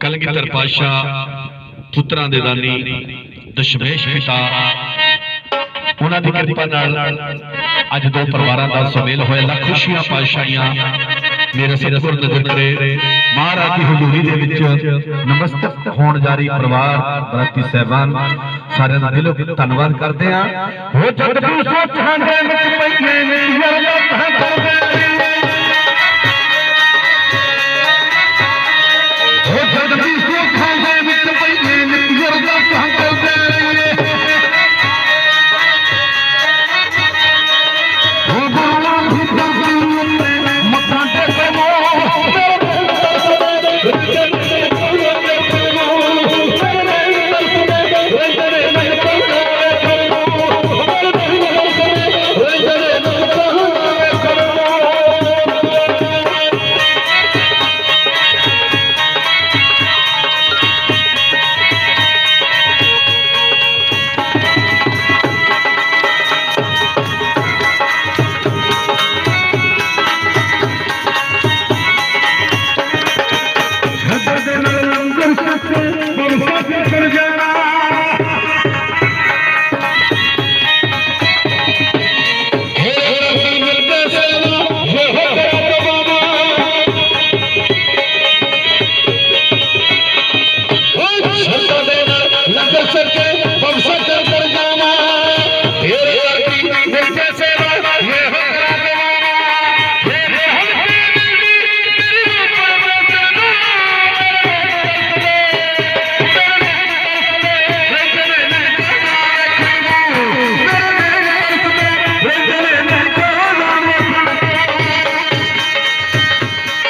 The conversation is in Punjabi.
ਕਲਗੀਧਰ ਪਾਤਸ਼ਾਹ, ਪੁੱਤਰਾਂ ਦੇ ਦਾਨੀ, ਦਸ਼ਮੇਸ਼ ਪਿਤਾ। ਉਹਨਾਂ ਦੀ ਕਿਰਪਾ ਨਾਲ ਅੱਜ ਦੋ ਪਰਿਵਾਰਾਂ ਦਾ ਸੁਮੇਲ ਹੋਇਆ। ਲੱਖ ਖੁਸ਼ੀਆਂ ਪਾਤਸ਼ਾਹੀਆਂ ਮੇਰੇ ਸਤਿਗੁਰ ਨਜ਼ਰ ਕਰੇ, ਮਹਾਰਾਜ ਦੀ ਹਜ਼ੂਰੀ ਦੇ ਵਿੱਚ ਨਮਸਤਕ ਹੋਣ ਜਾ ਰਹੀ ਪਰਿਵਾਰ, ਬਰਾਤੀ ਸਹਿਬਾਨ, ਸਾਰਿਆਂ ਦਾ ਦਿਲੋਂ ਧੰਨਵਾਦ ਕਰਦੇ ਹਾਂ। ਹੋ ਜਦ ਤੂੰ ਸੋਚਾਂ ਦੇ ਵਿੱਚ ਪਈਏ ਨੇ, ਯਾਰ ਲੱਤਾਂ